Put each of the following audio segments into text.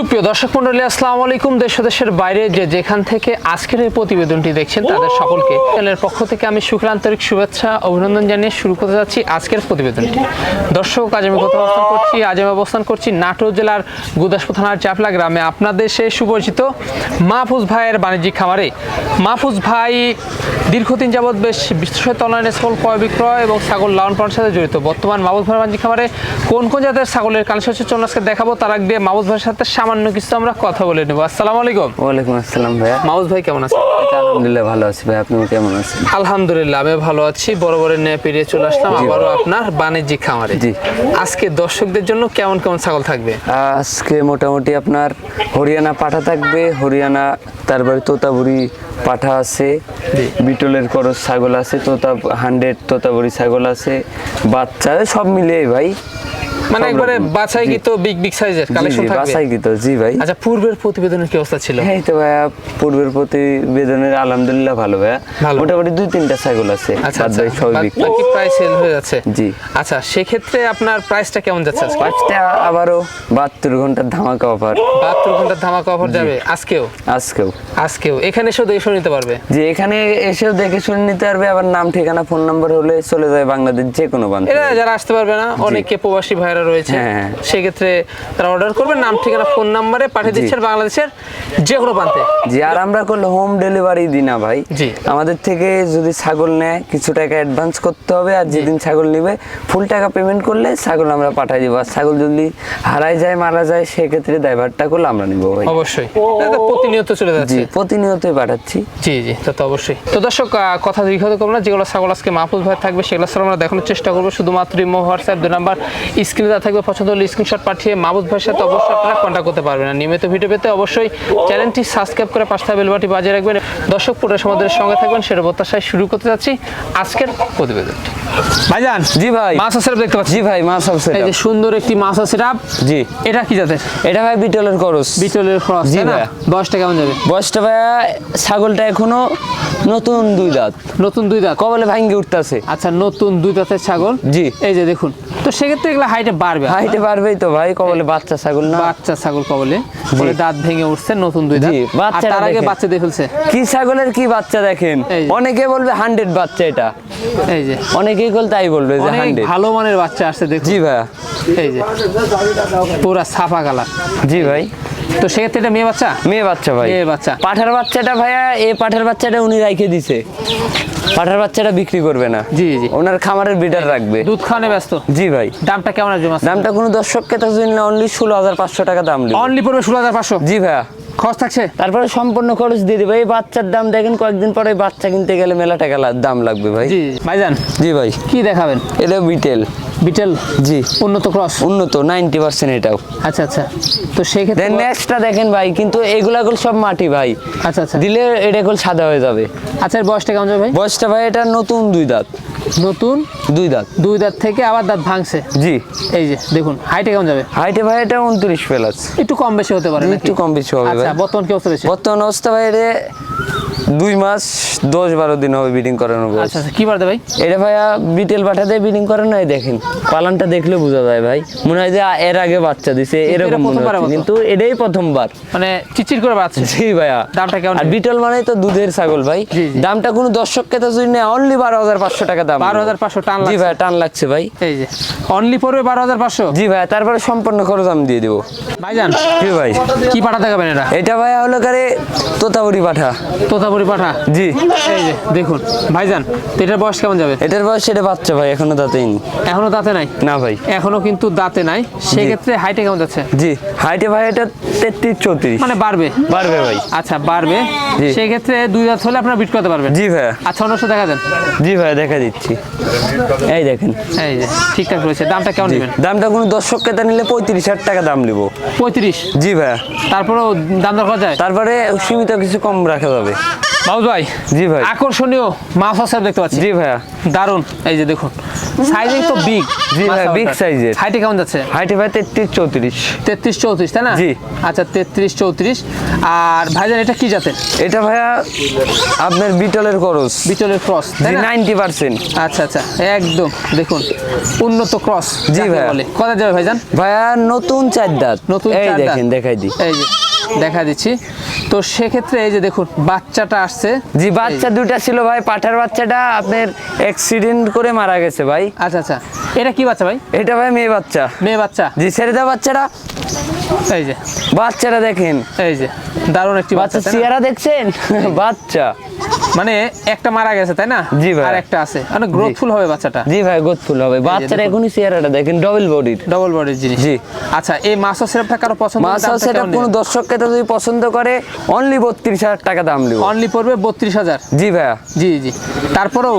সুপ্রিয় দর্শক মন্ডলী, আসসালামু আলাইকুম। দেশ দেশের বাইরে যে যেখান থেকে আজকের এই প্রতিবেদনটি দেখছেন, তাদের সকলকে চ্যানেলের পক্ষ থেকে আমি শুক্রান্তরিক শুভেচ্ছা, অভিনন্দন জানিয়ে শুরু করতে যাচ্ছি আজকের প্রতিবেদনটি। দর্শক, আজ আমি কোথাও অবস্থান করছি, আজ আমি অবস্থান করছি নাটোর জেলার গুদাসপুর থানার চাপলা গ্রামে। আপনাদের সে সুপরিচিত মাহফুজ ভাইয়ের বাণিজ্যিক খামারে। মাহফুজ ভাই দীর্ঘদিন যাবৎ বেশ বিশ্বসত অনলাইনে ছাগল ক্রয় বিক্রয় এবং ছাগল লালন পালনের সাথে জড়িত। বর্তমান মাহবুজ ভাইয়ের বাণিজ্যিক খামারে কোন কোন জাতের ছাগলের কালেকশন হচ্ছে আজকে দেখাবো। তার আগে মাহবুজ ভাইয়ের সাথে সামান্য কিছু আমরা কথা বলে নেব। আসসালামু আলাইকুম। ওয়ালাইকুম আসসালাম ভাইয়া। মাহবুজ ভাই কেমন আছেন? আলহামদুলিল্লাহ ভালো আছি ভাই আপনি কেমন আছেন? আলহামদুলিল্লাহ আমি ভালো আছি। বড় বড় নিয়ে পেরিয়ে চলে আসলাম আবারও আপনার বাণিজ্যিক খামারে। জি। আজকে দর্শকদের জন্য কেমন কেমন ছাগল থাকবে? আজকে মোটামুটি আপনার হরিয়ানা পাঠা থাকবে। হরিয়ানা তারপরে তোতাবুরি পাঠা আছে। বিটলের করস ছাগল আছে তোতা হান্ড্রেড তোতাবুরি ছাগল আছে। বাচ্চা সব মিলিয়ে ভাই। মানে একবারে বাছাই জি। বিগ বিগ সাইজের কালেকশন থাকবে। তো জি ভাই। আচ্ছা পূর্বের প্রতিবেদনের কি অবস্থা ছিল? হ্যাঁ এই তো ভাইয়া পূর্বের প্রতিবেদনের আলহামদুলিল্লাহ ভালো ভালো। মোটামুটি দুই তিনটা ছাগল আছে আচ্ছা আচ্ছা বাকি প্রাইস সেল হয়ে যাচ্ছে। জি। আচ্ছা সেক্ষেত্রে আপনার প্রাইসটা কেমন যাচ্ছে আজকে? পাঁচটা আবারও বাহাত্তর ঘণ্টার ধামাকা অফার বাহাত্তর ঘণ্টার ধামাকা অফার যাবে আজকেও? আজকেও। আজকেও। এখানে এসেও দেখে নিতে পারবে? যে এখানে এসেও দেখে শুনে নিতে পারবে আবার নাম ঠিকানা ফোন নাম্বার হলে চলে যায় বাংলাদেশ যে কোনো বান্ধব এরা যারা আসতে পারবে না অনেকে প্রবাসী ভাইরা রয়েছে হ্যাঁ, হ্যাঁ। সেক্ষেত্রে তারা অর্ডার করবে নাম ঠিকানা ফোন নাম্বারে পাঠিয়ে দিচ্ছে বাংলাদেশের যে কোনো প্রান্তে। জি আর আমরা করলে হোম ডেলিভারি দিই না ভাই। জি। আমাদের থেকে যদি ছাগল নেয় কিছু টাকা অ্যাডভান্স করতে হবে আর যেদিন ছাগল নেবে ফুল টাকা পেমেন্ট করলে ছাগল আমরা পাঠাই দিব। আর ছাগল যদি হারাই যায় মারা যায় সেক্ষেত্রে ড্রাইভারটা করলে আমরা নিব ভাই। অবশ্যই। প্রতিনিয়ত চলে জি যাচ্ছে প্রতিনিয়তই পাঠাচ্ছি। জি জি তা তো অবশ্যই। তো দর্শক কথা দীর্ঘত করব না। যেগুলো ছাগল আজকে মাহফুজ ভাই থাকবে সেগুলো আমরা দেখানোর চেষ্টা করব। শুধুমাত্র ইমো হোয়াটসঅ্যাপ দুই নাম্বার স্ক্রিনে দেওয়া থাকবে পছন্দ হলে স্ক্রিনশট পাঠিয়ে মাহবুদ ভাইয়ের সাথে অবশ্যই আপনারা কন্ট্যাক্ট করতে পারবেন। আর নিয়মিত ভিডিও পেতে অবশ্যই চ্যানেলটি সাবস্ক্রাইব করে পাঁচটা বেলবাটি বাজিয়ে রাখবেন। দর্শক পুরো সমাজের সঙ্গে থাকবেন সেটা প্রত্যাশায় শুরু করতে যাচ্ছি আজকের প্রতিবেদনটি ভাইজান জি ভাই। মাছ আছে দেখতে পাচ্ছি। জি ভাই মাছ আছে এই যে সুন্দর একটি মাছ আছে জি। এটা কি জাতের? এটা ভাই বিটলের খরচ বিটলের খরচ জি না? ভাইয়া। কেমন যাবে? বয়সটা ভাইয়া ছাগলটা এখনও নতুন দুই দাঁত নতুন দুই দাঁত কবলে ভাঙ্গে উঠতেছে। আচ্ছা নতুন দুই দাঁতের ছাগল? জি। এই যে দেখুন। তো সেক্ষেত্রে এগুলো হাইটে বাড়বে হাইটে বাড়বেই তো ভাই কবলে বাচ্চা ছাগল না। বাচ্চা ছাগল কবলে বলে দাঁত ভেঙে উঠছে নতুন দুই দাঁত। বাচ্চা তার আগে বাচ্চা দিয়ে ফেলছে। কি ছাগলের কি বাচ্চা দেখেন? অনেকে বলবে হান্ড্রেড বাচ্চা এটা। এই যে। অনেকেই বল তাই বলবে যে অনেক হান্ড্রেড। ভালো মানের বাচ্চা আসছে দেখুন। জি ভাই এই যে পুরা সাফা কালার। জি ভাই। তো সেক্ষেত্রে এটা মেয়ে বাচ্চা? মেয়ে বাচ্চা ভাই। মেয়ে বাচ্চা। পাঠার বাচ্চাটা ভাইয়া এই পাঠার বাচ্চাটা উনি রাইখে দিছে। পাঠার বাচ্চাটা বিক্রি করবে না। জি, জি। ওনার খামারের বিডার রাখবে। দুধ খাওয়ানো ব্যস্ত? জি ভাই। দামটা কেমন আসবে দামটা কোনো দর্শককে তো অনলি ষোলো হাজার পাঁচশো টাকা দাম অনলি পড়বে ষোলো হাজার পাঁচশো? জি ভাইয়া। খরচ থাকছে? তারপরে সম্পূর্ণ খরচ দিয়ে দেবে। এই বাচ্চার দাম দেখেন কয়েকদিন পরে বাচ্চা কিনতে গেলে মেলা টাকা দাম লাগবে ভাই। জি ভাইজান? জি ভাই। কি দেখাবেন? এটা বিটেল বিটেল? জি। উন্নত ক্রস? উন্নত নাইনটি পার্সেন্ট এটাও। আচ্ছা আচ্ছা। তো সেক্ষেত্রে দেন নেক্সটটা দেখেন ভাই কিন্তু এগুলাগুলো সব মাটি ভাই। আচ্ছা আচ্ছা। দিলে এটা গুলো সাদা হয়ে যাবে। আচ্ছা এর বয়সটা কেমন যাবে ভাই? বয়সটা ভাই এটা নতুন দুই দাঁত। নতুন? দুই দাঁত। দুই দাঁত থেকে আবার দাঁত ভাঙছে? জি। এই যে দেখুন হাইটে কেমন যাবে? হাইটে ভাই এটা উনত্রিশ প্লাস একটু কম বেশি হতে পারে একটু কম বেশি হবে আচ্ছা বর্তমান কি অবস্থা বর্তমান অবস্থা ভাই দুই মাস দশ বারো দিন হবে বিডিং করানো আচ্ছা আচ্ছা কি বাড়তে ভাই? এটা ভাইয়া বিটেল পাঠাতে বিডিং করানো হয় দেখেন। পালানটা দেখলে বোঝা যায় ভাই। মনে হয় যে এর আগে বাচ্চা দিছে এরকম মনে হচ্ছে। কিন্তু এটাই প্রথমবার। মানে চিচির করে বাড়ছে। জি ভাইয়া। দামটা কেমন? আর? বিটল মানে তো দুধের ছাগল ভাই। দামটা কোনো দর্শককে তো যদি নেয় অনলি বারো হাজার পাঁচশো টাকা দাম। 12,500 টান জি ভাই টান লাগছে ভাই। এই যে অনলি পড়বে বারো হাজার পাঁচশো? জি ভাই তারপরে সম্পূর্ণ খরচ আমি দিয়ে দেবো। ভাইজান জি ভাই। কি পাঠা দেখাবেন এটা? এটা ভাইয়া হলো কারে তোতাবুরি পাঠা। তোতাপুরি পাঠা? জি। এই যে দেখুন ভাইজান তো এটার বয়স কেমন যাবে? এটার বয়স সেটা বাচ্চা ভাই এখনও দাঁতেই এখনও দাঁতে নাই? না ভাই। এখনও কিন্তু দাঁতে নাই। সেক্ষেত্রে হাইটে কেমন যাচ্ছে? জি হাইটে ভাই এটা তেত্রিশ চৌত্রিশ। মানে বাড়বে? বাড়বে ভাই। আচ্ছা বাড়বে। সেক্ষেত্রে দুই দাঁত হলে আপনারা বিট করতে পারবেন? জি ভাইয়া। আচ্ছা অন্য দেখা দেন। জি ভাই দেখা দিচ্ছি। এই দেখেন। এই যে ঠিকঠাক রয়েছে। দামটা কেমন নেবেন? দামটা কোনো দর্শক ক্রেতা নিলে পঁয়ত্রিশ হাজার টাকা দাম নিব। পঁয়ত্রিশ? জি ভাইয়া। তারপরেও দাম দর করা যায়? তারপরে সীমিত কিছু কম রাখা যাবে। মাউস ভাই জি ভাই। আকর্ষণীয় মাছ আছে দেখতে পাচ্ছি। জি ভাইয়া। দারুণ এই যে দেখুন সাইজিং তো বিগ জি ভাই, size এর। হাইটে কেমন যাচ্ছে? হাইটে ভাই তেত্রিশ চৌত্রিশ। তেত্রিশ চৌত্রিশ তাই না? জি। আচ্ছা তেত্রিশ চৌত্রিশ। আর ভাইজান এটা কি জাতের? এটা ভাইয়া আপনার বিটলের খরচ বিচলের ক্রস তাই না? পার্সেন্ট। আচ্ছা আচ্ছা একদম দেখুন উন্নত ক্রস জি ভাইয়া। বলে। কথা যাবে ভাইজান? ভাইয়া নতুন চার দাঁত। নতুন এই চার দাঁত। দেখেন দেখাই দিই। এই যে। দেখা দিচ্ছি। তো সেক্ষেত্রে এই যে দেখুন বাচ্চাটা আসছে। জি বাচ্চা দুটা ছিল ভাই পাঠার বাচ্চাটা আপনার অ্যাক্সিডেন্ট করে মারা গেছে ভাই। আচ্ছা আচ্ছা। এটা কি বাচ্চা ভাই? এটা ভাই মেয়ে বাচ্চা। মেয়ে বাচ্চা? জি ছেড়ে দেওয়া বাচ্চাটা। এই যে। বাচ্চাটা দেখেন। এই যে দারুণ একটি বাচ্চা বাচ্চা চেহারা দেখছেন? বাচ্চা। মানে একটা মারা গেছে তাই না? জি ভাই। আর একটা আছে। মানে গ্রোথফুল হবে বাচ্চাটা। জি ভাই গোদফুল হবে। বাচ্চার এখনই চেহারাটা দেখেন ডবল বডির ডবল বডির জিনিস। জি। আচ্ছা এই কারও পছন্দ মাছ সেটা কোনো দর্শককে তো যদি পছন্দ করে অনলি টাকা দাম অনলি পড়বে জি ভাইয়া। জি জি। তারপরেও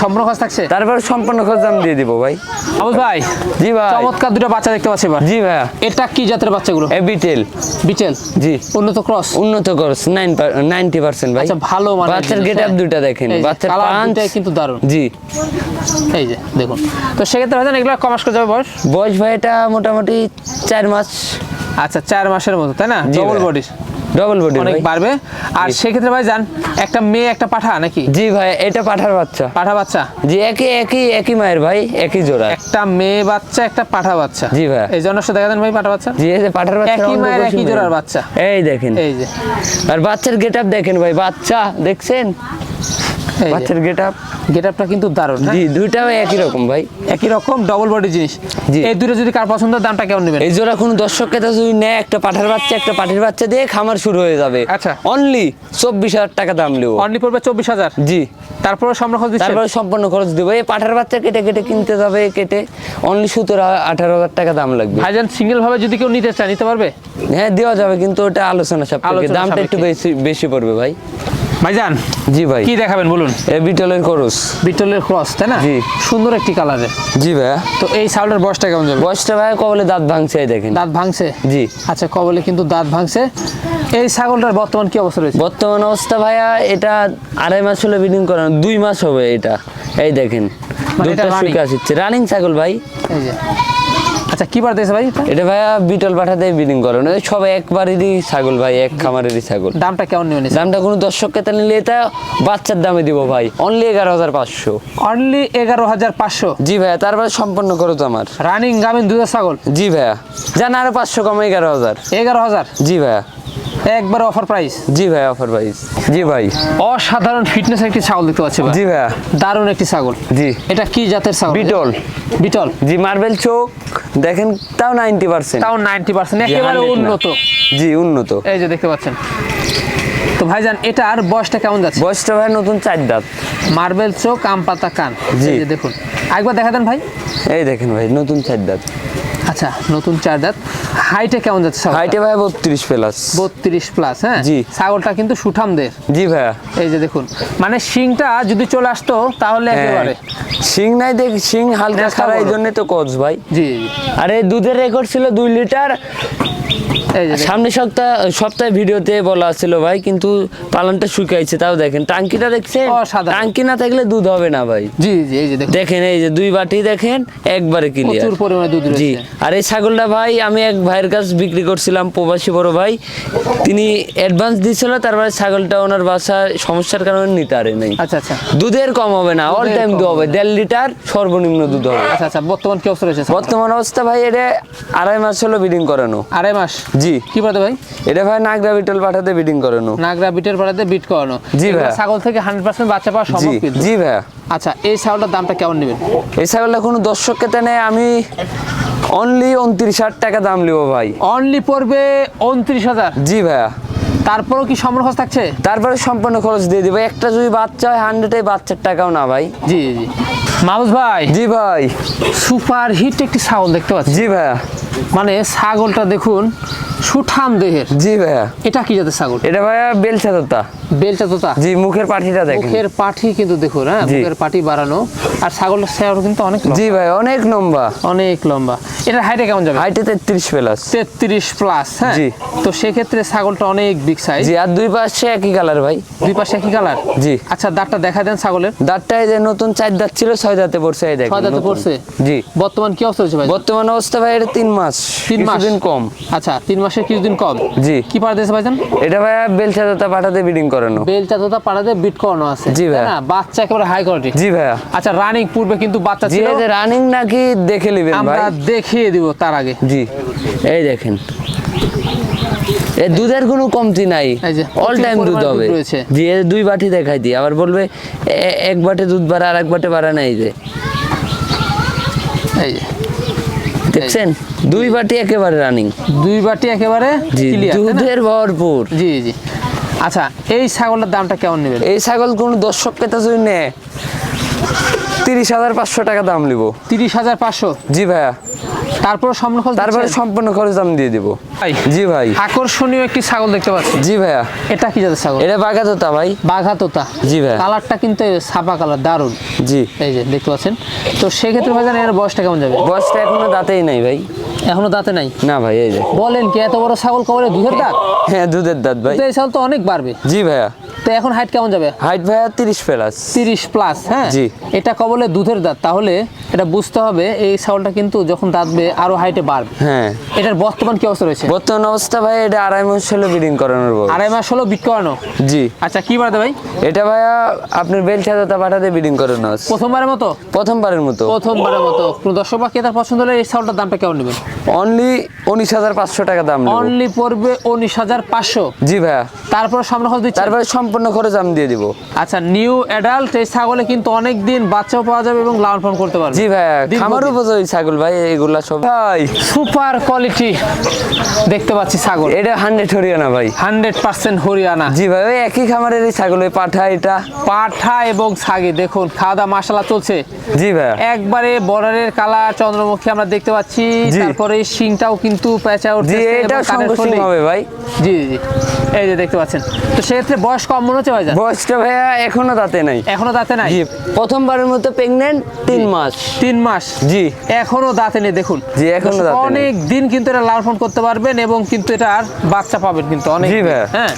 সম্পূর্ণ খরচ থাকছে? তারপর সম্পূর্ণ খরচ দাম দিয়ে দিব ভাই। আবুল ভাই জি ভাই। চমৎকার দুটো বাচ্চা দেখতে পাচ্ছি এবার। জি ভাইয়া। এটা কি জাতের বাচ্চাগুলো? এ বিটেল বিটেল জি। উন্নত ক্রস উন্নত নাইন নাইনটি পার্সেন্ট ভাই। আচ্ছা ভালো মানে বাচ্চার গেটআপ দুটো দেখেন বাচ্চার পাঁচ কিন্তু দারুণ। জি। এই যে দেখুন। তো সেক্ষেত্রে ভাইজান এগুলো কমাস করে যাবে বয়স? বয়স ভাই এটা মোটামুটি চার মাস। আচ্ছা চার মাসের মতো তাই না? ডবল ভাই। ডবল বডি অনেক বাড়বে। আর। সেক্ষেত্রে ভাই যান একটা মেয়ে একটা পাঠা নাকি? জি ভাই এটা পাঠার বাচ্চা। পাঠা বাচ্চা? জি একই একই একই মায়ের ভাই একই জোড়া। একটা মেয়ে বাচ্চা একটা পাঠা বাচ্চা। জি ভাই। এই জন্য দেখা দেন ভাই পাঠা বাচ্চা? জি এই যে পাঠার বাচ্চা একই মায়ের একই জোড়ার বাচ্চা। এই দেখেন। এই যে। আর বাচ্চার গেট আপ দেখেন ভাই বাচ্চা দেখছেন? বাচ্চার গেট আপ গেটআপটা কিন্তু দারুণ? জি দুইটাও একই রকম ভাই। একই রকম ডবল বডি জিনিস। জি। এই দুটো যদি কার পছন্দ দামটা কেমন নেবেন? এই জোড়া কোনো দর্শককে তো যদি নেয় একটা পাঠার বাচ্চা একটা পাঠির বাচ্চা দিয়ে খামার শুরু হয়ে যাবে। আচ্ছা। অনলি চব্বিশ হাজার টাকা দাম নেব। অনলি পড়বে চব্বিশ হাজার? জি। তারপরে সম্পূর্ণ খরচ দিচ্ছে? তারপরে সম্পূর্ণ খরচ দেবো। এই পাঠার বাচ্চা কেটে কেটে কিনতে যাবে কেটে। অনলি সতেরো আঠারো হাজার টাকা দাম লাগবে। ভাইজান সিঙ্গেল ভাবে যদি কেউ নিতে চায় নিতে পারবে? হ্যাঁ দেওয়া যাবে কিন্তু ওটা আলোচনা সাপেক্ষে। দামটা একটু বেশি বেশি পড়বে ভাই। ভাইজান জি ভাই। কি দেখাবেন বলুন? এ বিটলের খরচ বিটলের ক্রস তাই না? জি। সুন্দর একটি কালারের জি ভাইয়া। তো এই সাউলের বয়সটা কেমন যাবে? বয়সটা ভাই কবলে দাঁত ভাঙছে এই দেখেন। দাঁত ভাঙছে? জি। আচ্ছা কবলে কিন্তু দাঁত ভাঙছে। এই ছাগলটার বর্তমান কি অবস্থা রয়েছে? বর্তমান অবস্থা ভাইয়া এটা আড়াই মাস হলে বিডিং করানো দুই মাস হবে এটা। এই দেখেন মানে running? শুকে আসছে। রানিং ছাগল ভাই। এই যে। আচ্ছা কি বার দিয়েছে ভাই এটা? ভাই ভাইয়া বিটল পাঠাতে বিডিং করে। না সব একবারেরই ছাগল ভাই এক খামারেরই ছাগল। দামটা কেমন নেবেন দামটা কোনো দর্শককে তা নিলে এটা বাচ্চার দামে দিব ভাই। অনলি এগারো হাজার পাঁচশো। অনলি এগারো হাজার পাঁচশো? জি ভাইয়া তারপরে সম্পন্ন করো তো আমার। রানিং গামিন দুধের ছাগল? জি ভাইয়া। জান আরও পাঁচশো কম এগারো হাজার। এগারো হাজার? জি ভাইয়া। একবার অফার প্রাইস জি ভাই অফার প্রাইস জি ভাই। অসাধারণ ফিটনেস একটি ছাগল দেখতে পাচ্ছি ভাই। জি ভাইয়া। দারুণ একটি ছাগল। জি। এটা কি জাতের ছাগল? বিটল। বিটল। জি মার্বেল চোখ দেখেন তাও নাইনটি পার্সেন্ট তাও নাইনটি পার্সেন্ট একেবারে উন্নত। জি উন্নত। এই যে দেখতে পাচ্ছেন। তো ভাইজান এটার বয়সটা কেমন যাচ্ছে? বয়সটা ভাই নতুন চার দাঁত। মার্বেল চোখ আম পাতা কান। জি। দেখুন। একবার দেখা দেন ভাই। এই দেখেন ভাই নতুন চার দাঁত। আচ্ছা নতুন চার দাঁত। হাইটে কেমন যাচ্ছে হাইটে ভাই বত্রিশ প্লাস বত্রিশ প্লাস হ্যাঁ জি। ছাগলটা কিন্তু সুঠামদের জি ভাইয়া এই যে দেখুন মানে শিংটা যদি চলে আসতো তাহলে হ্যাঁ। একেবারে শিং নাই দেখ শিং হালকা ন্যাসা খারাপ এই জন্য তো কজ ভাই জি। আরে দুধের রেকর্ড ছিল দুই লিটার। সামনে সপ্তাহ সপ্তাহে ভিডিওতে বলা ছিল ভাই কিন্তু পালনটা শুকাইছে তাও দেখেন। টাঙ্কিটা দেখছেন? টাঙ্কি না থাকলে দুধ হবে না ভাই। জি জি এই যে দেখেন। এই যে দুই বাটি দেখেন একবারে ক্লিয়ার প্রচুর পরিমাণে দুধ জি আর এই ছাগলটা ভাই আমি এক ভাইয়ের কাছে বিক্রি করছিলাম প্রবাসী বড় ভাই। তিনি অ্যাডভান্স দিয়েছিল তারপরে ছাগলটা ওনার বাসায় সমস্যার কারণে নিতে পারে নাই। আচ্ছা আচ্ছা। দুধের কম হবে না অল টাইম দুধ হবে। দেড় লিটার সর্বনিম্ন দুধ হবে। আচ্ছা আচ্ছা বর্তমান কি অবস্থা রয়েছে বর্তমান অবস্থা ভাই এটা আড়াই মাস হলো বিডিং করানো। আড়াই মাস? জি। কি বলতে ভাই? এটা ভাই নাগরা বিটল পাঠাতে বিডিং করানো। নাগরা বিটের পাঠাতে বিট করানো। জি ভাইয়া। ছাগল থেকে হান্ড্রেড পার্সেন্ট বাচ্চা পাওয়া সম্ভব কিন্তু। জি ভাইয়া। আচ্ছা এই ছাগলটার দামটা কেমন নেবেন? এই ছাগলটা কোনো দর্শককে তেনে আমি অনলি উনত্রিশ হাজার টাকা দাম নিব ভাই। অনলি পড়বে উনত্রিশ হাজার। জি ভাইয়া। তারপরেও কি সম্পূর্ণ খরচ থাকছে? তারপরে সম্পূর্ণ খরচ দিয়ে দিব। একটা যদি বাচ্চা হয় হান্ড্রেড বাচ্চার টাকাও না ভাই। জি জি। মাহবুজ ভাই জি ভাই। সুপার হিট একটি ছাগল দেখতে পাচ্ছি। জি ভাইয়া। মানে ছাগলটা দেখুন সুঠাম দেহের। জি ভাইয়া। এটা কি জাতের ছাগল? এটা ভাইয়া বেলচা তোতা বেলটা তোতা জি মুখের দেখেন। মুখের কিন্তু দেখুন হ্যাঁ? মুখের বাড়ানো। আর ছাগলের স্যার কিন্তু অনেক জি ভাই অনেক লম্বা। অনেক লম্বা। এটার হাইটে কেমন যাবে? হাইটে তেত্রিশ প্লাস তেত্রিশ প্লাস হ্যাঁ? জি। তো সেক্ষেত্রে ছাগলটা অনেক বিগ সাইজ জি আর দুই পাশে একই কালার ভাই। দুই পাশে একই কালার জি। আচ্ছা দাঁতটা দেখা দেন ছাগলের। দাঁতটায় যে নতুন চার দাঁত ছিল ছয় দাঁতে পড়ছে এই দেখেন ছয় দাঁতে পড়ছে? জি। বর্তমান কি অবস্থা হচ্ছে ভাই? বর্তমান অবস্থা ভাই এটা তিন মাস। তিন মাস? দিন কম। আচ্ছা তিন মাসের কিছুদিন কম? জি। কি দিয়েছে ভাইজান? এটা ভাইয়া বেলচা তোতা পাঠাতে বিডিং করানো। বেলটা তোতা পাঠাতে বিট করানো আছে। জি ভাই। না? বাচ্চা একেবারে হাই কোয়ালিটি জি ভাইয়া। আচ্ছা রানিং পূর্বে কিন্তু বাচ্চা ছিল। যে রানিং নাকি দেখে নেবেন ভাই। আমরা দেখিয়ে দিব তার আগে। জি। এই দেখেন। এ দুধের কোনো কমতি নাই। অল টাইম দুধ হবে। জি এ দুই বাটি দেখাই দিই আবার বলবে এক বাটে দুধ বাড়া আর এক বাটে বাড়া নাই যে। এই দেখছেন? দুই বাটি একেবারে রানিং দুই বাটি একেবারে জি দুধের ভরপুর। জি জি। আচ্ছা এই ছাগলের দামটা কেমন নেবেন? এই ছাগল কোন দর্শক কেতা যদি নেয়। তিরিশ হাজার পাঁচশো টাকা দাম নিব। তিরিশ হাজার পাঁচশো? জি ভাইয়া। তারপর সম্মুখ তারপরে সম্পূর্ণ খরচ আমি দিয়ে দিব। ভাই জি ভাই। আকর্ষণীয় একটি ছাগল দেখতে পাচ্ছি। জি ভাইয়া। এটা কি জাতের ছাগল? এটা বাঘা তোতা ভাই। বাঘা তোতা জি ভাই। কালারটা কিন্তু সাপা কালার দারুণ জি। এই যে দেখতে পাচ্ছেন। তো সেক্ষেত্রে ভাইজান এর বয়সটা কেমন যাবে? বয়সটা এখনও দাঁতেই নাই ভাই। এখনও দাঁতে নাই? না ভাই এই যে। বলেন কি এত বড় ছাগল কবরে দুধের দাঁত? হ্যাঁ দুধের দাঁত ভাই। এই ছাগল তো অনেক বাড়বে। জি ভাইয়া। তো এখন হাইট কেমন যাবে? হাইট ভাইয়া তিরিশ প্লাস তিরিশ প্লাস হ্যাঁ? জি। এটা কবলে দুধের দাঁত তাহলে এটা বুঝতে হবে এই ছাগলটা কিন্তু যখন দাঁতবে আরও হাইটে বাড়বে। হ্যাঁ। এটার বর্তমান কি অবস্থা রয়েছে? বর্তমান অবস্থা ভাই এটা আড়াই মাস হলো ব্রিডিং করানোর আড়াই মাস হলো বিট করানো? জি। আচ্ছা কি বাড়াতে ভাই? এটা ভাইয়া আপনার দাতা পাঠাতে ব্রিডিং করানো আছে। প্রথমবারের মতো? প্রথমবারের মতো। প্রথমবারের মতো। কোনো দর্শক বা ক্রেতার পছন্দ হলে এই ছাগলটার দামটা কেমন নেবেন? অনলি উনিশ হাজার পাঁচশো টাকা দাম অনলি পড়বে উনিশ হাজার পাঁচশো। জি ভাইয়া। তারপর সামনে দিচ্ছে। তারপরে সম্পূর্ণ খরচ আমি দিয়ে দিব। আচ্ছা নিউ অ্যাডাল্ট এই ছাগলে কিন্তু অনেক দিন বাচ্চাও পাওয়া যাবে এবং লালন পালন করতে পারবে। জি দীর্ঘদিন। খামার উপযোগী ছাগল ভাই এগুলা সব ভাই সুপার কোয়ালিটি দেখতে পাচ্ছি ছাগল। এটা হান্ড্রেড হরিয়ানা ভাই। Hundred percent Haryana. জি ভাই ওই একই খামারের এই ছাগল ওই পাঠা এটা। পাঠা এবং ছাগি দেখুন খাওয়া দাওয়া মশলা চলছে। জি ভাইয়া একবারে বর্ডারের কালা চন্দ্রমুখী আমরা দেখতে পাচ্ছি। তারপরে শিংটাও কিন্তু পেঁচা উঠছে এটা হবে ভাই। জি জি। এই যে দেখতে পাচ্ছেন। তো সেক্ষেত্রে বয়স কম মনে হচ্ছে ভাইজান? বয়সটা ভাইয়া এখনও তাতে নাই। এখনও দাঁতে নাই? জি। প্রথমবারের মতো প্রেগনেন্ট তিন মাস। তিন মাস? জি। এখনও দাঁতে নেই দেখুন। জি, এখনও দাঁতে অনেক দিন কিন্তু এটা লাল ফোন করতে পারবেন এবং কিন্তু এটার বাচ্চা পাবেন কিন্তু অনেক জি ভাইয়া। হ্যাঁ।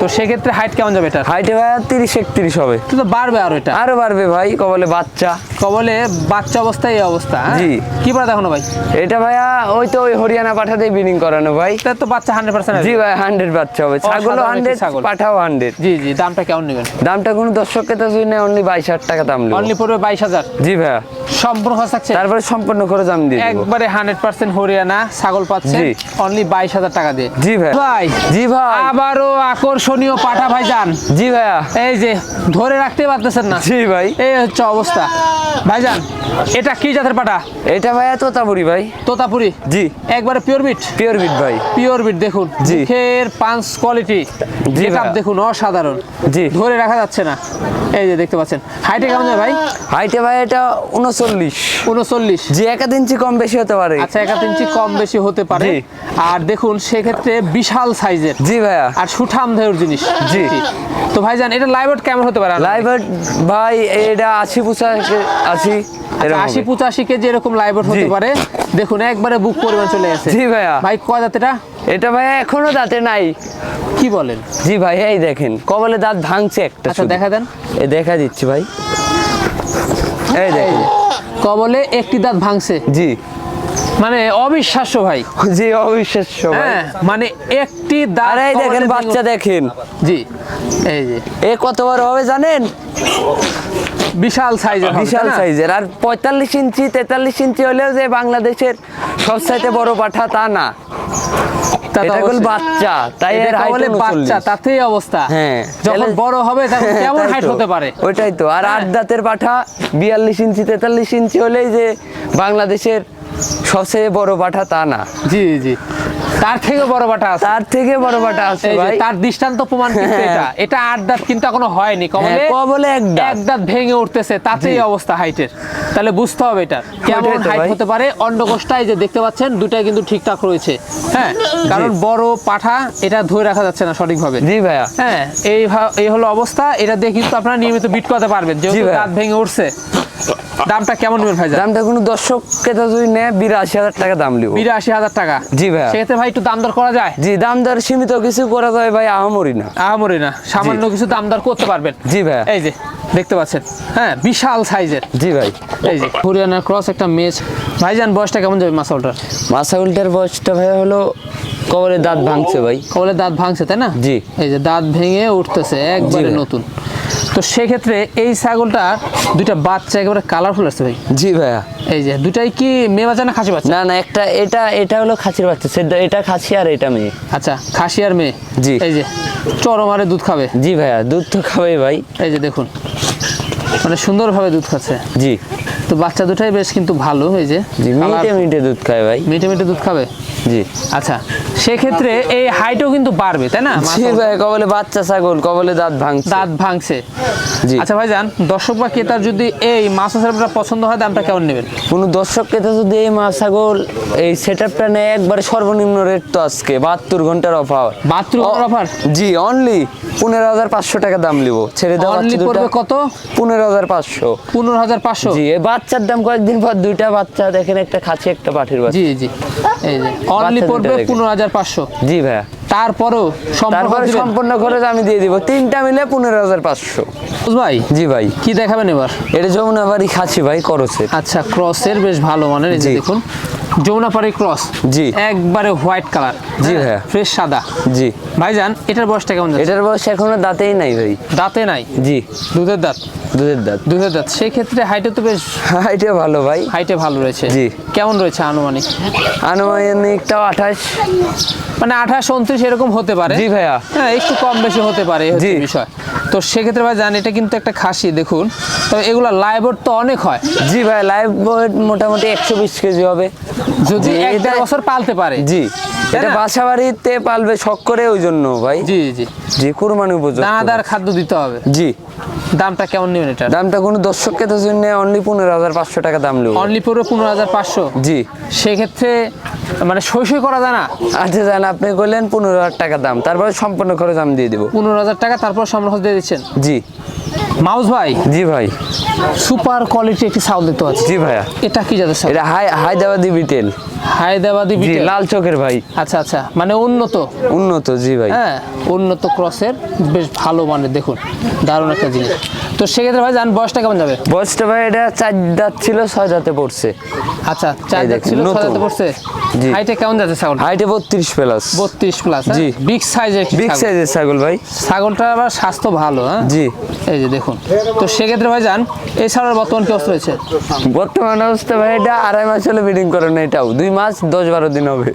তো সেক্ষেত্রে হাইট কেমন যাবে হাইটে ভাইয়া তিরিশ একত্রিশ হবে। তো বাড়বে আরও এটা। আরও বাড়বে ভাই কবলে বাচ্চা। কবলে বাচ্চা অবস্থায় এই অবস্থা হ্যাঁ? জি। কি পারে এখনও ভাই? এটা ভাইয়া ওই তো ওই হরিয়ানা পাঠাতেই ব্রিডিং করানো ভাই। এটা তো বাচ্চা হান্ড্রেড পার্সেন্ট জি ভাই হান্ড্রেড বাচ্চা হবে। ছাগলও হান্ড্রেড ছাগল। পাঠাও হান্ড্রেড জি। জি দামটা কেমন নেবেন? দামটা কোনো অনলি বাইশ হাজার টাকা দাম নেব। অনলি পড়বে বাইশ হাজার? জি ভাইয়া। সম্পূর্ণ খরচ থাকছে? তারপরে সম্পূর্ণ খরচ আমি দিয়ে একবারে হান্ড্রেড পার্সেন্ট হরিয়ানা ছাগল পাচ্ছে অনলি বাইশ হাজার টাকা দিয়ে। জি ভাই ভাই জি ভাই। আবারও আকর্ষণীয় পাঠা ভাই যান। জি ভাইয়া। এই যে ধরে রাখতে পারতেছেন না। জি ভাই। এই হচ্ছে অবস্থা। ভাইজান এটা কি জাতের পাঠা? এটা ভাইয়া তোতাপুরি ভাই। তোতাপুরি? জি। একবারে পিওর বিট পিওর বিট ভাই। পিওর বিট দেখুন। জি। মুখের পাঁচ কোয়ালিটি জি দেখুন অসাধারণ। জি। ধরে রাখা যাচ্ছে না। এই যে দেখতে পাচ্ছেন। হাইটে কেমন যায় ভাই? হাইটে ভাই এটা উনচল্লিশ। উনচল্লিশ। জি এক ইঞ্চি কম বেশি হতে পারে। আচ্ছা এক ইঞ্চি কম বেশি হতে পারে। আর দেখুন সেক্ষেত্রে বিশাল সাইজের। জি ভাইয়া। আর সুঠাম দেহের জিনিস। জি। তো ভাইজান এটা লাইভ কেমন হতে পারে? লাইভ ভাই এটা আশি পুষা আশি আচ্ছা, আশি। পঁচাশি কেজি এরকম লাইভ হতে পারে দেখুন একবারে বুক পরিমাণ চলে গেছে। জি ভাইয়া। ভাই কয় দাঁত এটা ভাইয়া এখনও দাঁতে নাই। কি বলেন? জি ভাই এই দেখেন কবলে দাঁত ভাঙছে একটা আচ্ছা দেখা দেন। এই দেখা দিচ্ছি ভাই। এই দেখেন। কবলে একটি দাঁত ভাঙছে। জি। মানে অবিশ্বাস্য ভাই। জি অবিশ্বাস্য ভাই। হ্যাঁ মানে একটি এই দেখেন বাচ্চা দেখেন। জি এই যে। এ কত বড় হবে জানেন? বিশাল সাইজের বিশাল সাইজের আর পঁয়তাল্লিশ ইঞ্চি তেতাল্লিশ ইঞ্চি হলেও যে বাংলাদেশের সবচাইতে বড় পাঠা তা না। এটা হল বাচ্চা তাই এর হাইট বাচ্চা তাতেই অবস্থা। হ্যাঁ যখন বড় হবে তখন কেমন হাইট হতে পারে? ওইটাই তো। আর আট হ্যাঁ। দাঁতের পাঠা বিয়াল্লিশ ইঞ্চি তেতাল্লিশ ইঞ্চি হলেই যে বাংলাদেশের সবচেয়ে বড় পাঠা তা না। জি জি। তার থেকে বড় বাটা আছে। তার থেকে বড় বাটা আছে যে ভাই। তার দৃষ্টান্ত প্রমাণ কিন্তু হ্যাঁ। এটা। এটা আট দাঁত কিন্তু এখনও হয়নি। কবলে হ্যাঁ, কবলে এক দাঁত। এক দাঁত ভেঙে উঠতেছে। তাতেই অবস্থা হাইটের। তাহলে বুঝতে হবে এটা। কেমন হাইট হতে পারে? অন্ডকোষটাই যে দেখতে পাচ্ছেন দুটাই কিন্তু ঠিকঠাক রয়েছে। হ্যাঁ কারণ বড় পাঠা এটা ধরে রাখা যাচ্ছে না সঠিকভাবে। জি ভাইয়া। হ্যাঁ এই এই হলো অবস্থা। এটা দিয়ে কিন্তু আপনারা নিয়মিত বিট করতে পারবেন। যেহেতু। দাঁত ভেঙে উঠছে। দামটা কেমন নেবেন ভাই দামটা কোনো দর্শক ক্রেতা যদি নেয় বিরাশি হাজার টাকা দাম বিরাশি হাজার টাকা? জি ভাইয়া। সেক্ষেত্রে ভাই একটু দাম দর করা যায়? জি দাম দর সীমিত কিছু করা যায় ভাই আহামরি না। আহামরি না। সামান্য কিছু দাম দর করতে পারবেন। জি ভাইয়া। এই যে দেখতে পাচ্ছেন। হ্যাঁ বিশাল সাইজের। জি ভাই। এই যে হরিয়ানার ক্রস একটা মেজ। ভাইজান বয়সটা কেমন যাবে মাসাউলটার বয়সটা ভাই হলো কবলে দাঁত ভাঙছে ভাই। কবলে দাঁত ভাঙছে তাই না? জি। এই যে দাঁত ভেঙে উঠতেছে একবারে নতুন। তো সেক্ষেত্রে এই ছাগলটার দুইটা বাচ্চা একেবারে কালারফুল আসছে ভাই। জি ভাইয়া। এই যে দুটাই কি মেয়ে বাচ্চা না খাসি বাচ্চা? না না একটা এটা এটা হলো খাসির বাচ্চা সেটা এটা খাসি আর এটা মেয়ে। আচ্ছা খাসি আর মেয়ে? জি। এই যে চরম আরে দুধ খাবে। জি ভাইয়া দুধ তো খাবেই ভাই। এই যে দেখুন মানে সুন্দরভাবে দুধ খাচ্ছে। জি। তো বাচ্চা দুটাই বেশ কিন্তু ভালো এই যে মিটে মিটে দুধ খায় ভাই। মিটে মিটে দুধ খাবে? জি। আচ্ছা সেক্ষেত্রে এই হাইটও কিন্তু বাড়বে তাই না? জি ভাই কবলে বাচ্চা ছাগল কবলে দাঁত ভাঙছে। দাঁত ভাঙছে। জি। আচ্ছা ভাইজান দর্শক বা ক্রেতার যদি এই মাছ সাহেবটা পছন্দ হয় দামটা কেমন নেবেন? কোনো দর্শক ক্রেতা যদি এই মা ছাগল এই সেট আপটা নেয় একবারে সর্বনিম্ন রেট তো আজকে বাহাত্তর ঘণ্টার অফার 72 ঘণ্টার offer? জি অনলি পনেরো হাজার পাঁচশো টাকা দাম লিব ছেড়ে দেওয়া অনলি পড়বে কত? পনেরো হাজার পাঁচশো। পনেরো হাজার পাঁচশো? জি এই বাচ্চার দাম কয়েকদিন পর দুইটা বাচ্চা দেখেন একটা খাসি একটা পাঠির বাচ্চা। জি জি। এই যে অনলি পড়বে দুইটা দেখে। পনেরো হাজার পাঁচশো। জি ভাইয়া। তারপরও তারপরে সম্পূর্ণ খরচ আমি দিয়ে দিব। তিনটা মিলে পনেরো হাজার পাঁচশো। বুঝ ভাই জি ভাই। কি দেখাবেন এবার? এটা যমুনা বাড়ি খাচ্ছি ভাই করছে। আচ্ছা ক্রসের বেশ ভালো মানের এই যে। দেখুন। যমুনাপাড়ি ক্রস জি। একবারে হোয়াইট কালার জি ভাইয়া। ফ্রেশ সাদা। জি। ভাইজান এটার বয়সটা কেমন এটার বয়স এখনও দাঁতেই নাই ভাই। দাঁতে নাই? জি। দুধের দাঁত? দুধের দাঁত। দুধের দাঁত। সেই ক্ষেত্রে হাইটে তো বেশ এটা ভালো ভাই। হাইটে ভালো রয়েছে। জি। কেমন রয়েছে আনুমানিক? আনুমানিকটাও আঠাশ। মানে আঠাশ উনত্রিশ এরকম হতে পারে। জি ভাইয়া। হ্যাঁ একটু কম বেশি হতে পারে জি। বিষয়। তো সেক্ষেত্রে ভাই জান এটা কিন্তু একটা খাসি দেখুন। তবে এগুলো লাইভর তো অনেক হয়। জি ভাই লাইভ মোটামুটি একশো বিশ কেজি হবে। যদি এক এটা- বছর পালতে পারে। জি। এটা বাসা বাড়িতে পালবে শখ করে ওই জন্য ভাই। জি জি। জি কুরবানি উপযুক্ত। দানাদার খাদ্য দিতে হবে। জি। দামটা কেমন নেবেন এটা? দামটা কোনো দর্শককে তো জন্য অনলি পনেরো হাজার পাঁচশো টাকা দাম নেব। অনলি পড়বে পনেরো হাজার পাঁচশো? জি। সেক্ষেত্রে মানে সই সই করা যায় না? আচ্ছা জান আপনি বললেন পনেরো হাজার টাকা দাম। তারপরে সম্পূর্ণ খরচ আমি দিয়ে দেবো। পনেরো হাজার টাকা তারপর সংগ্রহ দিয়ে দিচ্ছেন? জি। মাউস ভাই? জি ভাই। সুপার কোয়ালিটি একটি সাউন্ড দিতে পাচ্ছি। জি ভাইয়া। এটা কি জাতের এটা হাই হায়দ্রাবাদি বিটেল হায়দ্রাবাদি জি লাল চোখের ভাই। আচ্ছা আচ্ছা। মানে উন্নত? উন্নত জি ভাই। হ্যাঁ উন্নত ক্রসের বেশ ভালো মানের দেখুন দারুণ একটা জিনিস। তো সেক্ষেত্রে ভাই জান বয়সটা কেমন যাবে? বয়সটা ভাই এটা চার দাঁত ছিল ছয় দাঁতে পড়ছে। আচ্ছা চার দাঁত ছিল ছয় দাঁতে পড়ছে? জি। হাইটে কেমন যাচ্ছে ছাগল হাইটে বত্রিশ প্লাস বত্রিশ প্লাস জি। বিগ সাইজের বিগ সাইজের ছাগল। ভাই। ছাগলটার আবার স্বাস্থ্য ভালো হ্যাঁ? জি। এই যে দেখুন। তো সেক্ষেত্রে ভাই এই ছাগলের বর্তমান কি অবস্থা রয়েছে বর্তমান অবস্থা ভাই এটা আড়াই মাস হলে ব্রিডিং করে না এটাও। দুই মাস দশ বারো দিন হবে।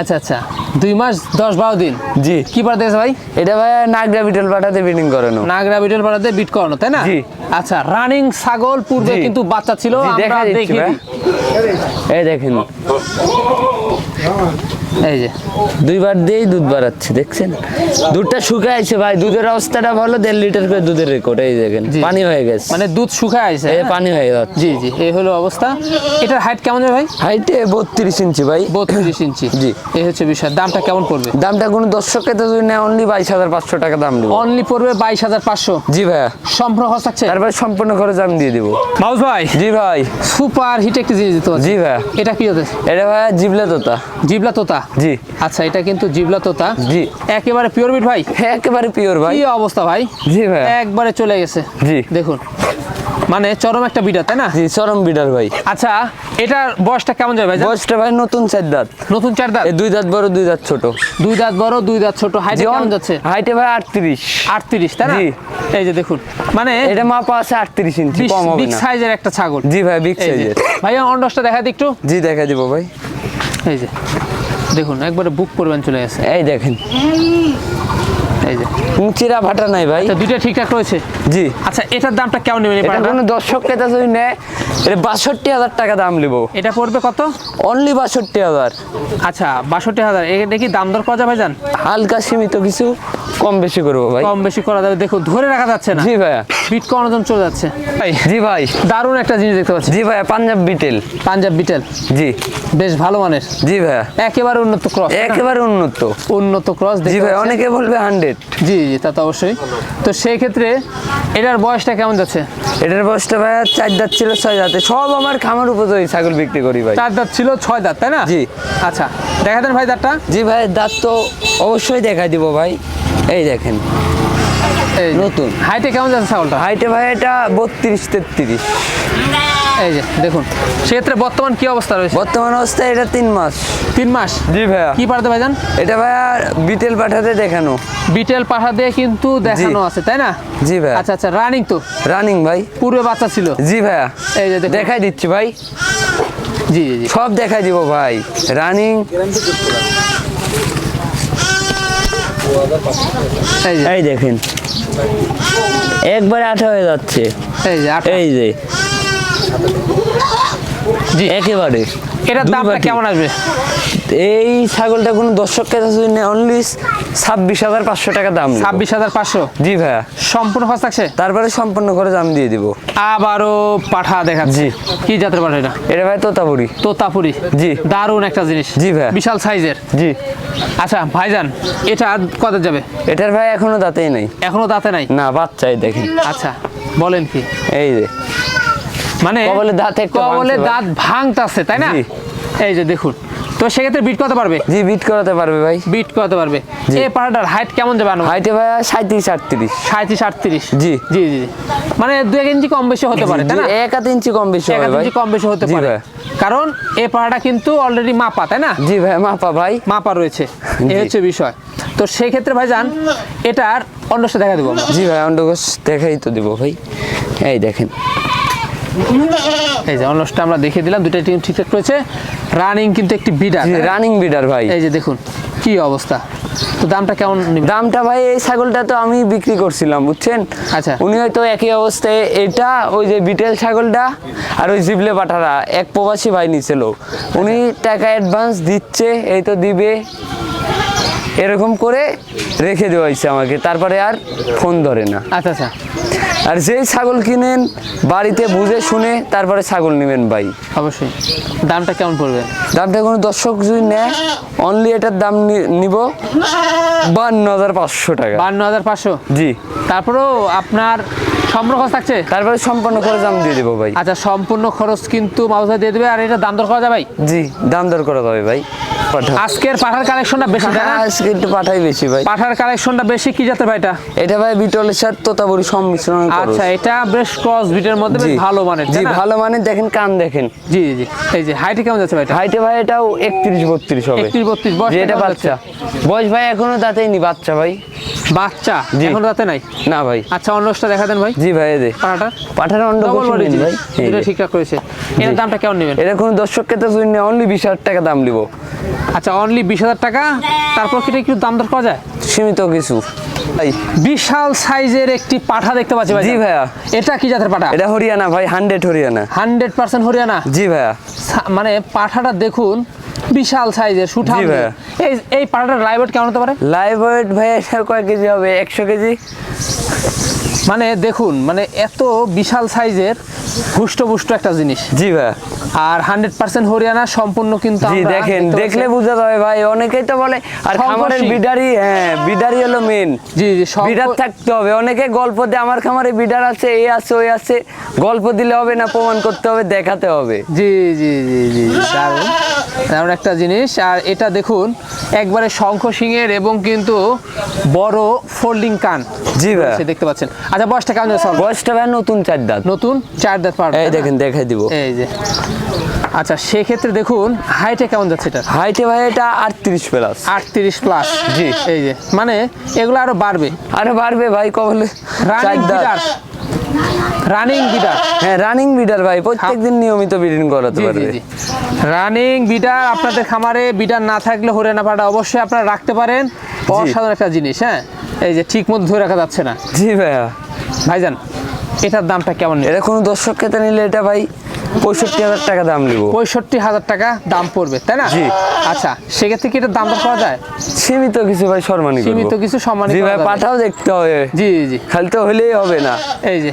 আচ্ছা আচ্ছা। দুই মাস দশ বারো দিন? জি। কি পাঠাতে ভাই? এটা ভাই নাগরা বিটল পাঠাতে বিটিং করানো। নাগরা বিটল পাঠাতে বিট করানো তাই না? জি। আচ্ছা রানিং ছাগল পূর্বে। কিন্তু বাচ্চা ছিল আমরা দেখা দেখি। এই দেখেন। এই যে দুইবার দিয়েই দুধ বাড়াচ্ছে দেখছেন? দুধটা শুকাইছে ভাই দুধের অবস্থাটা ভালো দেড় লিটার করে দুধের রেকর্ড এই দেখেন পানি হয়ে গেছে। মানে দুধ শুকায় আছে এই হ্যাঁ? পানি হয়ে যাচ্ছে। জি জি এই হলো অবস্থা। এটার হাইট কেমন ভাই? হাইটে বত্রিশ ইঞ্চি ভাই। বত্রিশ ইঞ্চি। জি। এই হচ্ছে বিষয় দামটা কেমন পড়বে? দামটা কোনো দর্শককে তো যদি নেয় অনলি বাইশ হাজার পাঁচশো টাকা দাম দেবো। অনলি পড়বে বাইশ হাজার পাঁচশো? জি ভাইয়া। সম্পর্ক থাকছে? তারপরে সম্পূর্ণ খরচ আমি দিয়ে দেবো। মাউস ভাই? জি ভাই। সুপার হিট একটি জিনিস দিতে জি ভাইয়া। এটা কি হতে? এটা ভাইয়া জিবলে তোতা। জিবলা তোতা? জি। আচ্ছা এটা কিন্তু জিবলা তোতা। জি। একেবারে পিওর বিট ভাই। একেবারে পিওর ভাই। কি অবস্থা ভাই? জি ভাইয়া। একবারে চলে গেছে। জি। দেখুন। মানে চরম একটা বিটা তাই না? জি চরম বিডার ভাই। আচ্ছা এটার বয়সটা কেমন যাবে ভাই? বয়সটা ভাই নতুন চার দাঁত। নতুন চার দাঁত? দুই দাঁত বড় দুই দাঁত ছোট। দুই দাঁত বড় দুই দাঁত ছোট। হাইট কেমন যাচ্ছে? হাইটে ভাই আটত্রিশ। আটত্রিশ তাই না? জি। এই যে দেখুন। মানে এটা মাপা আছে আটত্রিশ ইঞ্চি কম হবে বিগ সাইজের একটা ছাগল। জি ভাই বিগ সাইজের ভাইয়া অন্ডসটা দেখা দিই একটু। জি দেখা দিব ভাই। এই যে। দেখুন একবারে বুক করবেন চলে গেছে। এই দেখেন। এই যে। চিরা ভাটা নাই ভাই। আচ্ছা দুইটা ঠিকঠাক রয়েছে? জি। আচ্ছা এটার দামটা কেমন নেবেন এই এটা কোনো দর্শক ক্রেতা যদি নেয় এটা বাষট্টি হাজার টাকা দাম নেব। এটা পড়বে কত? অনলি বাষট্টি হাজার। আচ্ছা বাষট্টি হাজার। এটা কি দাম দর করা যাবে জান? হালকা সীমিত কিছু কম বেশি করব ভাই। কম বেশি করা যাবে। দেখো ধরে রাখা যাচ্ছে না। জি ভাইয়া। বিট করানোর চলে যাচ্ছে। ভাই জি ভাই। দারুণ একটা জিনিস দেখতে পাচ্ছি। জি ভাইয়া পাঞ্জাব বিটেল। পাঞ্জাব বিটেল। জি। বেশ ভালো মানের। জি ভাইয়া একেবারে উন্নত ক্রস একেবারে উন্নত। উন্নত ক্রস জি ভাই অনেকে বলবে হান্ড্রেড। জি জি তা তো অবশ্যই। তো সেই ক্ষেত্রে এটার বয়সটা কেমন যাচ্ছে? এটার বয়সটা ভাইয়া চার দাঁত ছিল ছয় দাঁতে। সব আমার খামার উপযোগী ছাগল বিক্রি করি ভাই। চার দাঁত ছিল ছয় দাঁত তাই না? জি। আচ্ছা দেখা দেন ভাই দাঁতটা। জি ভাই দাঁত তো অবশ্যই দেখাই দিব ভাই। এই দেখেন। নতুন। হাইটে কেমন যাচ্ছে ছাগলটা? হাইটে ভাই এটা বত্রিশ তেত্রিশ। এই যে দেখুন সেক্ষেত্রে বর্তমান কি অবস্থা রয়েছে? বর্তমান অবস্থায় এটা তিন মাস। তিন মাস? জি ভাইয়া। কি পাঠাতে ভাইজান? এটা ভাইয়া বিটেল পাঠাতে দেখানো। বিটেল পাঠা দিয়ে কিন্তু দেখানো আছে তাই না? জি ভাইয়া। আচ্ছা আচ্ছা রানিং তো? রানিং ভাই। পূর্বে বাচ্চা ছিল? জি ভাইয়া। এই যে দেখাই দিচ্ছি ভাই। জি জি জি। সব দেখাই দিব ভাই। রানিং এই এই দেখেন। একবারে আঠা হয়ে যাচ্ছে। এই যে আটটা। এই যে। জি। একেবারে। এটা দামটা কেমন আসবে? এই ছাগলটা কোনো দর্শক কাছে যদি নেয় অনলি ছাব্বিশ হাজার পাঁচশো টাকা দাম। ছাব্বিশ হাজার পাঁচশো? জি ভাইয়া। সম্পূর্ণ খরচ থাকছে তারপরে সম্পূর্ণ করে দাম দিয়ে দিব। আবারও পাঠা দেখাচ্ছি। জি। কি জাতের পাঠা এটা? এটা ভাই তোতাপুরি। তোতাপুরি। জি। দারুণ একটা জিনিস। জি ভাইয়া। বিশাল সাইজের। জি। আচ্ছা ভাইজান এটা কত যাবে? এটার ভাই এখনও দাঁতেই নেই। এখনও দাঁতে নাই? না বাচ্চাই দেখেন। আচ্ছা বলেন কি? এই যে। মানে কবলে দাঁত একটা কবলে ভাই। দাঁত ভাঙতাছে তাই না? এই যে দেখুন। তো সেক্ষেত্রে বিট করতে পারবে? জি বিট করাতে পারবে ভাই। বিট করতে পারবে। এই পাড়াটার হাইট কেমন যাবে আনুমানিক? হাইটে ভাইয়া সাঁত্রিশ আটত্রিশ। সাঁত্রিশ আটত্রিশ? জি। জি জি। মানে দু এক ইঞ্চি কম বেশি হতে পারে তাই না? এক আধ ইঞ্চি কম বেশি এক ভাই। ইঞ্চি কম বেশি হতে পারে। ভাই। কারণ এই পাড়াটা কিন্তু অলরেডি মাপা তাই না? জি ভাই মাপা ভাই। মাপা রয়েছে। এই হচ্ছে বিষয়। তো সেই ক্ষেত্রে ভাই যান এটার অন্যটা দেখা দেবো জি ভাই অন্ডকোষ দেখাই তো দিব ভাই। এই দেখেন। এই যে অন্যটা আমরা দেখিয়ে দিলাম দুটা টিম ঠিকঠাক রয়েছে। রানিং কিন্তু একটি বিডার রানিং বিডার ভাই। এই যে দেখুন কি অবস্থা? তো দামটা কেমন দামটা ভাই এই ছাগলটা তো আমি বিক্রি করছিলাম বুঝছেন? আচ্ছা। উনি হয়তো একই অবস্থায় এটা ওই যে বিটেল ছাগলটা আর ওই জিবলে পাঠারা এক প্রবাসী ভাই নিছিল উনি টাকা অ্যাডভান্স দিচ্ছে এই তো দিবে। এরকম করে রেখে দেওয়া হয়েছে আমাকে তারপরে আর ফোন ধরে না। আচ্ছা আচ্ছা। আর যেই ছাগল কিনেন বাড়িতে বুঝে শুনে তারপরে ছাগল নেবেন ভাই। অবশ্যই। দামটা কেমন পড়বে? দামটা কোনো দর্শক যদি নেয় অনলি এটার দাম নিব বান্ন হাজার পাঁচশো টাকা। বান্ন হাজার পাঁচশো? জি। তারপরেও আপনার সম্পূর্ণ খরচ থাকছে? তারপরে সম্পূর্ণ খরচ দাম দিয়ে দেবো ভাই। আচ্ছা সম্পূর্ণ খরচ কিন্তু মাউসা দিয়ে দেবে আর এটা দাম দর করা যাবে ভাই? জি দাম দর করা যাবে ভাই। পাঠা আজকের পাঠার কালেকশনটা বেশি না? আজকে একটু পাঠাই বেশি ভাই। পাঠার কালেকশনটা বেশি কি জাতের ভাইটা এটা? ভাই বিটলের সাথে তোতাবুরি সংমিশ্রণ আচ্ছা এটা বেশ ক্রস বিটের মধ্যে বেশ ভালো মানের জি ভালো মানে দেখেন কান দেখেন। জি জি জি। এই যে হাইটে কেমন যাচ্ছে ভাইটা হাইটে ভাই এটাও একত্রিশ বত্রিশ হবে। একত্রিশ বত্রিশ বয়স এটা বাচ্চা। বয়স ভাই এখনও দাঁতেই নি বাচ্চা ভাই। বাচ্চা। এখন রাতে নাই? না ভাই। আচ্ছা অন্যটা দেখা দেন ভাই। জি ভাই এদে পাঠাটা? পাঠার অন্ড ডবল ভাই। এই এটা ঠিকঠাক করেছে। এর দামটা কেমন নেবেন? এটা কোনো দর্শককে তো জন্য অনলি বিশ হাজার টাকা দাম নিব। আচ্ছা অনলি বিশ হাজার টাকা? তারপর কি একটু দাম দর করা যায়? সীমিত কিছু। ভাই বিশাল সাইজের একটি পাঠা দেখতে পাচ্ছি ভাই। জি ভাইয়া। এটা কি জাতের পাঠা? এটা হরিয়ানা ভাই hundred Haryana. Hundred percent Haryana? জি ভাইয়া। মানে পাঠাটা দেখুন বিশাল সাইজের সুঠাম জি ভাইয়া। এই এই পাঠাটার লাইভ ওয়েট কেমন হতে পারে? লাইভ ওয়েট ভাই এটা কয় কেজি হবে? একশো কেজি? মানে দেখুন মানে এত বিশাল সাইজের হুষ্টপুষ্ট একটা জিনিস। জি ভাইয়া আর হান্ড্রেড পার্সেন্ট হরিয়ানা সম্পূর্ণ কিন্তু দেখেন দেখলে। বোঝা যাবে ভাই অনেকেই তো বলে আর খামারের বিডারি হ্যাঁ বিডারি হলো মেন জি জি সব বিডার থাকতে হবে অনেকে গল্প দিয়ে আমার খামারে বিডার আছে এই আছে ওই আছে। গল্প দিলে হবে না প্রমাণ করতে হবে দেখাতে হবে। জি জি জি জি দারুণ। দারুণ একটা জিনিস। আর এটা দেখুন একবারে শঙ্খ সিংয়ের এবং কিন্তু বড় ফোল্ডিং কান। জি ভাইয়া সে দেখতে পাচ্ছেন। আচ্ছা বয়সটা কেমন যাচ্ছে বয়সটা ভাই নতুন চার দাঁত। নতুন? চার দাঁত পার এই দেখেন দেখাই দিব। এই যে। আচ্ছা সেক্ষেত্রে দেখুন হাইটে কেমন যাচ্ছে এটা? হাইটে ভাই এটা আটত্রিশ প্লাস আটত্রিশ প্লাস জি। এই যে। মানে এগুলো আরও বাড়বে। আরে বাড়বে ভাই কবলে চার রানিং দাঁত। বিডার রানিং বিডার হ্যাঁ রানিং বিডার ভাই প্রত্যেকদিন নিয়মিত ব্রিডিং করাতে পারবে। রানিং বিডার আপনাদের খামারে বিডার না থাকলে হরিয়ানা পাটা অবশ্যই আপনারা রাখতে পারেন। অসাধারণ একটা জিনিস হ্যাঁ? এই যে ঠিক মতো ধরে রাখা যাচ্ছে না। জি ভাইয়া। ভাইজান এটার দামটা কেমন এটা কোনো দর্শক খেতে নিলে এটা ভাই পঁয়ষট্টি হাজার টাকা দাম নিব। পঁয়ষট্টি হাজার টাকা দাম পড়বে তাই না? জি। আচ্ছা সেক্ষেত্রে কি এটার দাম পাওয়া যায়? সীমিত কিছু ভাই সম্মানিত সীমিত কিছু সম্মানিত জি ভাই পাঠাও দেখতে হবে। জি জি। খালি তো হলেই হবে না। এই যে